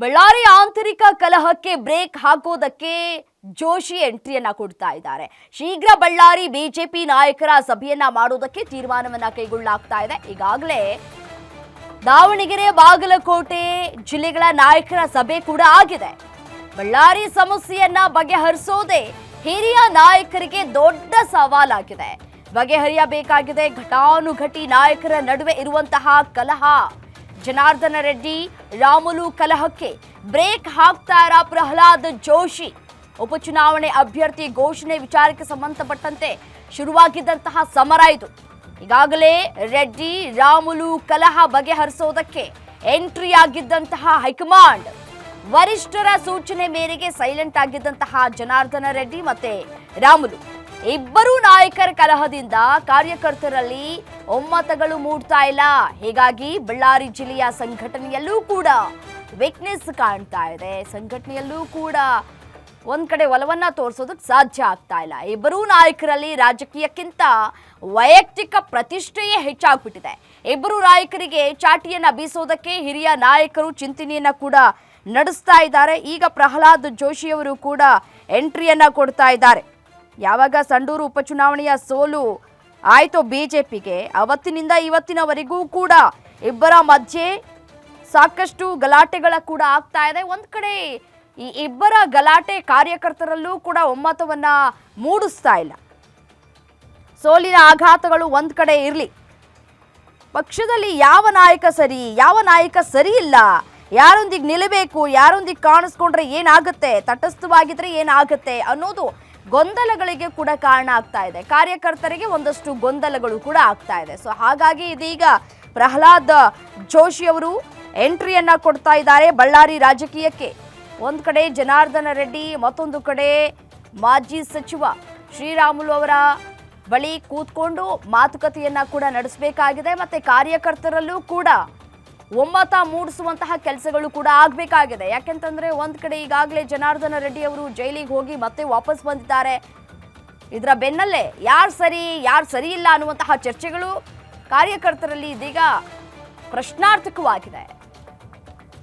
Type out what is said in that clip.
ಬಳ್ಳಾರಿ ಆಂತರಿಕ ಕಲಹಕ್ಕೆ ಬ್ರೇಕ್ ಹಾಕೋದಕ್ಕೆ ಜೋಶಿ ಎಂಟ್ರಿಯನ್ನ ಕೊಡ್ತಾ ಇದ್ದಾರೆ. ಶೀಘ್ರ ಬಳ್ಳಾರಿ ಬಿಜೆಪಿ ನಾಯಕರ ಸಭೆಯನ್ನ ಮಾಡೋದಕ್ಕೆ ತೀರ್ಮಾನವನ್ನ ಕೈಗೊಳ್ಳಲಾಗ್ತಾ ಇದೆ. ಈಗಾಗಲೇ ದಾವಣಗೆರೆ, ಬಾಗಲಕೋಟೆ ಜಿಲ್ಲೆಗಳ ನಾಯಕರ ಸಭೆ ಕೂಡ ಆಗಿದೆ. ಬಳ್ಳಾರಿ ಸಮಸ್ಯೆಯನ್ನ ಬಗೆಹರಿಸೋದೇ ಹಿರಿಯ ನಾಯಕರಿಗೆ ದೊಡ್ಡ ಸವಾಲಾಗಿದೆ. ಬಗೆಹರಿಯಬೇಕಾಗಿದೆ ಘಟಾನುಘಟಿ ನಾಯಕರ ನಡುವೆ ಇರುವಂತಹ ಕಲಹ. ಜನಾರ್ದನ ರೆಡ್ಡಿ, ರಾಮುಲು ಕಲಹಕ್ಕೆ ಬ್ರೇಕ್ ಹಾಕ್ತಾರ ಪ್ರಹ್ಲಾದ್ ಜೋಶಿ. ಉಪಚುನಾವಣೆ ಅಭ್ಯರ್ಥಿ ಘೋಷಣೆ ವಿಚಾರಕ್ಕೆ ಸಂಬಂಧಪಟ್ಟಂತೆ ಶುರುವಾಗಿದ್ದಂತಹ ಸಮರ ಇದು. ಈಗಾಗಲೇ ರೆಡ್ಡಿ, ರಾಮುಲು ಕಲಹ ಬಗೆಹರಿಸೋದಕ್ಕೆ ಎಂಟ್ರಿ ಆಗಿದ್ದಂತಹ ಹೈಕಮಾಂಡ್. ವರಿಷ್ಠರ ಸೂಚನೆ ಮೇರೆಗೆ ಸೈಲೆಂಟ್ ಆಗಿದ್ದಂತಹ ಜನಾರ್ದನ ರೆಡ್ಡಿ ಮತ್ತೆ ರಾಮುಲು. ಇಬ್ಬರೂ ನಾಯಕರ ಕಲಹದಿಂದ ಕಾರ್ಯಕರ್ತರಲ್ಲಿ ಒಮ್ಮತಗಳು ಮೂಡ್ತಾ ಇಲ್ಲ. ಹೀಗಾಗಿ ಬಳ್ಳಾರಿ ಜಿಲ್ಲೆಯ ಸಂಘಟನೆಯಲ್ಲೂ ಕೂಡ ವೀಕ್ನೆಸ್ ಕಾಣ್ತಾ ಇದೆ. ಸಂಘಟನೆಯಲ್ಲೂ ಕೂಡ ಒಂದ್ ಕಡೆ ಒಲವನ್ನ ತೋರಿಸೋದಕ್ಕೆ ಸಾಧ್ಯ ಆಗ್ತಾ ಇಲ್ಲ. ಇಬ್ಬರೂ ನಾಯಕರಲ್ಲಿ ರಾಜಕೀಯಕ್ಕಿಂತ ವೈಯಕ್ತಿಕ ಪ್ರತಿಷ್ಠೆಯೇ ಹೆಚ್ಚಾಗ್ಬಿಟ್ಟಿದೆ. ಇಬ್ಬರು ನಾಯಕರಿಗೆ ಚಾಟಿಯನ್ನ ಬೀಸೋದಕ್ಕೆ ಹಿರಿಯ ನಾಯಕರು ಚಿಂತನೆಯನ್ನ ಕೂಡ ನಡೆಸ್ತಾ ಇದ್ದಾರೆ. ಈಗ ಪ್ರಹ್ಲಾದ್ ಜೋಶಿಯವರು ಕೂಡ ಎಂಟ್ರಿಯನ್ನ ಕೊಡ್ತಾ ಇದ್ದಾರೆ. ಯಾವಾಗ ಸಂಡೂರು ಉಪಚುನಾವಣೆಯ ಸೋಲು ಆಯಿತು ಬಿಜೆಪಿಗೆ, ಅವತ್ತಿನಿಂದ ಇವತ್ತಿನವರೆಗೂ ಕೂಡ ಇಬ್ಬರ ಮಧ್ಯೆ ಸಾಕಷ್ಟು ಗಲಾಟೆಗಳ ಕೂಡ ಆಗ್ತಾ ಇದೆ. ಒಂದು ಕಡೆ ಈ ಇಬ್ಬರ ಗಲಾಟೆ ಕಾರ್ಯಕರ್ತರಲ್ಲೂ ಕೂಡ ಒಮ್ಮತವನ್ನ ಮೂಡಿಸ್ತಾ ಇಲ್ಲ. ಸೋಲಿನ ಆಘಾತಗಳು ಒಂದ್ ಕಡೆ ಇರಲಿ. ಪಕ್ಷದಲ್ಲಿ ಯಾವ ನಾಯಕ ಸರಿ, ಯಾವ ನಾಯಕ ಸರಿ ಇಲ್ಲ, ಯಾರೊಂದಿಗೆ ನಿಲ್ಲಬೇಕು ಯಾರೊಂದಿಗೆ ಕಾಣಿಸ್ಕೊಂಡ್ರೆ ಏನಾಗುತ್ತೆ, ತಟಸ್ಥವಾಗಿದ್ರೆ ಏನಾಗುತ್ತೆ ಅನ್ನೋದು ಗೊಂದಲಗಳಿಗೆ ಕೂಡ ಕಾರಣ ಆಗ್ತಾ ಇದೆ. ಕಾರ್ಯಕರ್ತರಿಗೆ ಒಂದಷ್ಟು ಗೊಂದಲಗಳು ಕೂಡ ಆಗ್ತಾ ಇದೆ. ಸೊ ಹಾಗಾಗಿ ಇದೀಗ ಪ್ರಹ್ಲಾದ್ ಜೋಶಿ ಅವರು ಎಂಟ್ರಿಯನ್ನ ಕೊಡ್ತಾ ಇದ್ದಾರೆ. ಬಳ್ಳಾರಿ ರಾಜಕೀಯಕ್ಕೆ. ಒಂದ್ ಕಡೆ ಜನಾರ್ದನ ರೆಡ್ಡಿ, ಮತ್ತೊಂದು ಕಡೆ ಮಾಜಿ ಸಚಿವ ಶ್ರೀರಾಮುಲು ಅವರ ಬಳಿ ಕೂತ್ಕೊಂಡು ಮಾತುಕತೆಯನ್ನ ಕೂಡ ನಡೆಸಬೇಕಾಗಿದೆ. ಮತ್ತೆ ಕಾರ್ಯಕರ್ತರಲ್ಲೂ ಕೂಡ ಒಮ್ಮತ ಮೂಡಿಸುವಂತಹ ಕೆಲಸಗಳು ಕೂಡ ಆಗಬೇಕಾಗಿದೆ. ಯಾಕೆಂತಂದ್ರೆ ಒಂದ್ ಕಡೆ ಈಗಾಗಲೇ ಜನಾರ್ದನ ರೆಡ್ಡಿ ಅವರು ಜೈಲಿಗೆ ಹೋಗಿ ಮತ್ತೆ ವಾಪಸ್ ಬಂದಿದ್ದಾರೆ. ಇದರ ಬೆನ್ನಲ್ಲೇ ಯಾರು ಸರಿ ಯಾರು ಸರಿ ಇಲ್ಲ ಅನ್ನುವಂತಹ ಚರ್ಚೆಗಳು ಕಾರ್ಯಕರ್ತರಲ್ಲಿ ಇದೀಗ ಪ್ರಶ್ನಾರ್ಥಕವಾಗಿದೆ.